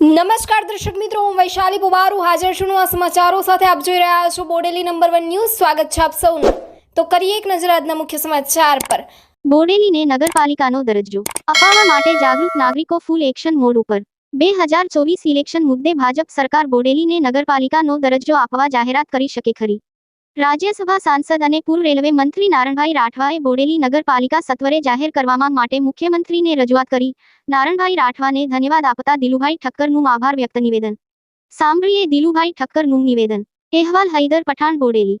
નમસ્કાર દર્શક મિત્રો, હું વૈશાલી પુબારુ હાજર છું આ સમાચારો સાથે. આપ જોઈ રહ્યા છો બોડેલી નંબર વન ન્યૂઝ. સ્વાગત છે આપ સૌનું. તો કરીએ એક નજર આજના મુખ્ય સમાચાર પર. બોડેલીને નગરપાલિકાનો દરજ્જો. અપાવવા માટે જાગૃત નાગરિકો ફૂલ એક્શન મોડ ઉપર. બે હજાર ચોવીસ ઇલેક્શન મુદ્દે ભાજપ સરકાર બોડેલીને નગરપાલિકાનો દરજ્જો આપવા જાહેરાત કરી શકે ખરી. રાજ્યસભા સાંસદ અને પૂર્વ રેલવે મંત્રી નારણભાઈ રાઠવાએ બોડેલી નગરપાલિકા સત્વરે જાહેર કરવામાં માટે મુખ્યમંત્રીને રજૂઆત કરી. નારણભાઈ રાઠવાને ધન્યવાદ આપતા દિલુભાઈ ઠક્કરનું આભાર વ્યક્ત નિવેદન. સાંભળીએ દિલુભાઈ ઠક્કરનું નિવેદન. અહેવાલ હૈદર પઠાણ, બોડેલી.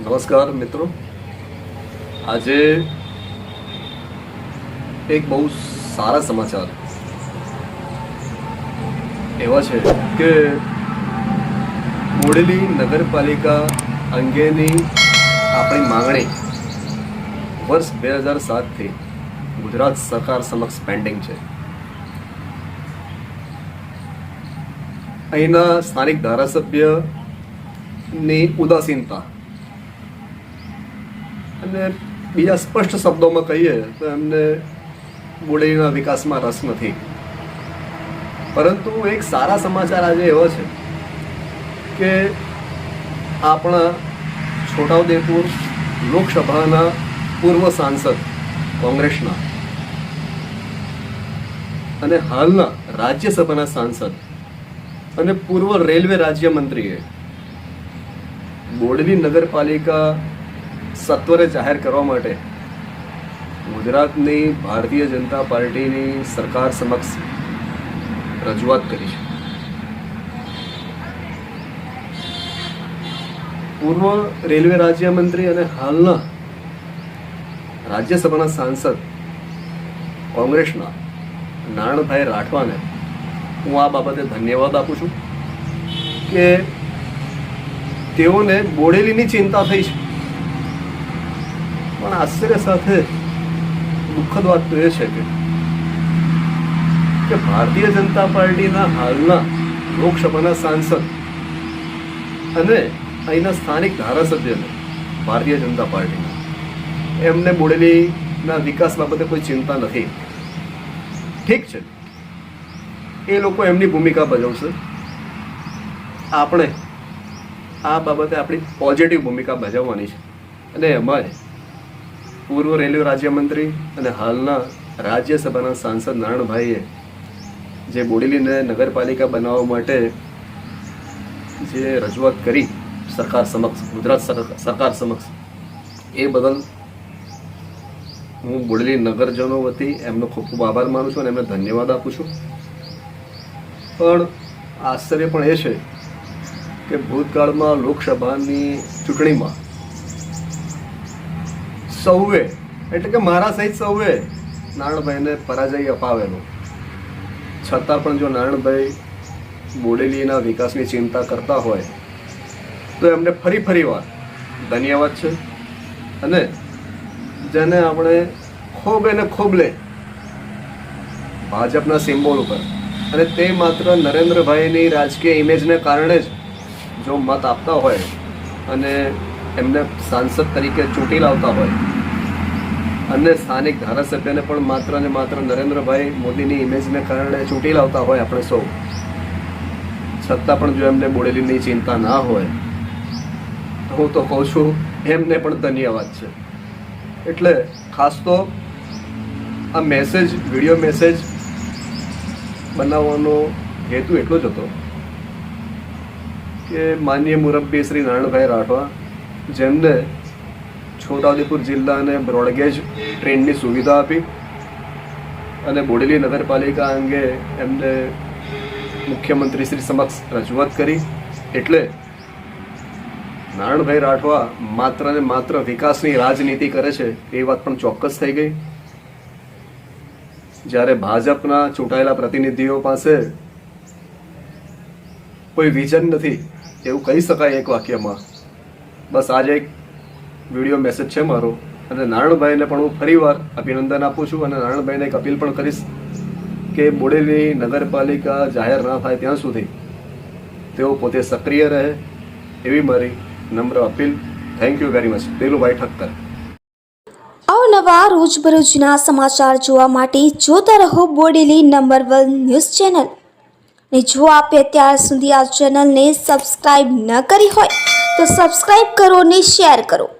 નમસ્કાર મિત્રો. આજે એક બહુ સારા સમાચાર એવા છે કે બોડેલી નગરપાલિકા અંગેની આપણી માંગણી વર્ષ બે હજાર સાતથી ગુજરાત સરકાર સમક્ષ પેન્ડિંગ છે. અહીંના સ્થાનિક ધારાસભ્યની ઉદાસીનતા અને બીજા સ્પષ્ટ શબ્દોમાં કહીએ તો એમને બોડેલીના વિકાસમાં રસ નથી. પરંતુ એક સારા સમાચાર આજે એવો છે કે આપણા છોટાઉદેપુર લોકસભાના પૂર્વ સાંસદ કોંગ્રેસના અને હાલના રાજ્યસભાના સાંસદ અને પૂર્વ રેલવે રાજ્યમંત્રીએ બોડલી નગરપાલિકા સત્વરે જાહેર કરવા માટે ગુજરાતની ભારતીય જનતા પાર્ટીની સરકાર સમક્ષ રજૂઆત કરી છે. પૂર્વ રેલવે રાજ્યમંત્રી અને હાલના રાજ્યસભાના સાંસદ કોંગ્રેસના નારણભાઈ રાઠવાને હું આ બાબતે ધન્યવાદ આપું છું કે તેઓને બોડેલીની ચિંતા થઈ છે. પણ આશ્ચર્ય સાથે દુઃખદ વાત તો એ છે કે ભારતીય જનતા પાર્ટીના હાલના લોકસભાના સાંસદ અને અહીંના સ્થાનિક ધારાસભ્યને ભારતીય જનતા પાર્ટીના. એમને બોડેલીના વિકાસ બાબતે કોઈ ચિંતા નથી. ઠીક છે. એ લોકો એમની ભૂમિકા ભજવશે. આપણે આ બાબતે આપણી પોઝિટિવ ભૂમિકા ભજવવાની છે. અને એમાં પૂર્વ રેલવે રાજ્યમંત્રી અને હાલના રાજ્યસભાના સાંસદ નારાયણભાઈએ જે બોડેલીને નગરપાલિકા બનાવવા માટે જે રજૂઆત કરી સરકાર સમક્ષ, ગુજરાત સર- સરકાર સમક્ષ. એ બદલ હું બોડેલી નગરજનો વતી એમનો ખૂબ ખૂબ આભાર માનું છું અને એમને ધન્યવાદ આપું છું. પણ આશ્ચર્ય પણ એ છે કે ભૂતકાળમાં લોકસભાની ચૂંટણીમાં સૌએ, એટલે કે મારા સહિત સૌએ નારણભાઈને પરાજય અપાવેલો. છતાં પણ જો નારણભાઈ બોડેલીના વિકાસની ચિંતા કરતા હોય તો એમને ફરી ફરી વાર ધન્યવાદ છે. અને જેને આપણે ખૂબ એને ખૂબ લે ભાજપના સિમ્બોલ ઉપર. અને તે માત્ર નરેન્દ્રભાઈની રાજકીય ઇમેજને કારણે જ જો મત આપતા હોય અને એમને સાંસદ તરીકે ચૂંટી લાવતા હોય. અને સ્થાનિક ધારાસભ્યને પણ માત્ર ને માત્ર નરેન્દ્રભાઈ મોદીની ઇમેજને કારણે ચૂંટી લાવતા હોય આપણે સૌ. છતાં પણ જો એમને બોડેલીની ચિંતા ના હોય હું તો કહું છું, એમને પણ ધન્યવાદ છે. એટલે ખાસ તો આ મેસેજ વીડિયો મેસેજ બનાવવાનો હેતુ એટલો જ હતો કે માન્ય મુરબ્બી શ્રી નારાયણભાઈ રાઠવા, જેમને છોટાઉદેપુર જિલ્લાને બ્રોડગેજ ટ્રેનની સુવિધા આપી અને બોડેલી નગરપાલિકા અંગે એમને મુખ્યમંત્રી શ્રી સમક્ષ રજૂઆત કરી. એટલે નારણભાઈ રાઠવા માત્ર ને માત્ર વિકાસની રાજનીતિ કરે છે, એ વાત પણ ચોક્કસ થઈ ગઈ. જ્યારે ભાજપના ચૂંટાયેલા પ્રતિનિધિઓ પાસે કોઈ વિઝન નથી, એવું કહી શકાય એક વાક્યમાં. બસ આજે એક વીડિયો મેસેજ છે મારો, અને નારણભાઈને પણ હું ફરીવાર અભિનંદન આપું છું, અને નારણભાઈને એક અપીલ પણ કરીશ કે બોડેલી નગરપાલિકા જાહેર ના થાય ત્યાં સુધી તેઓ પોતે સક્રિય રહે, એવી મારી નમ્ર appeal. Thank you very much Delubhai Thakkar અવનવા રોજબરોજના સમાચાર જોવા માટે જોતા રહો Bodeli number one news channel. ને જો આપે અત્યાર સુધી આ ચેનલને સબસ્ક્રાઈબ ન કરી હોય, તો સબસ્ક્રાઈબ કરો ને શેર કરો.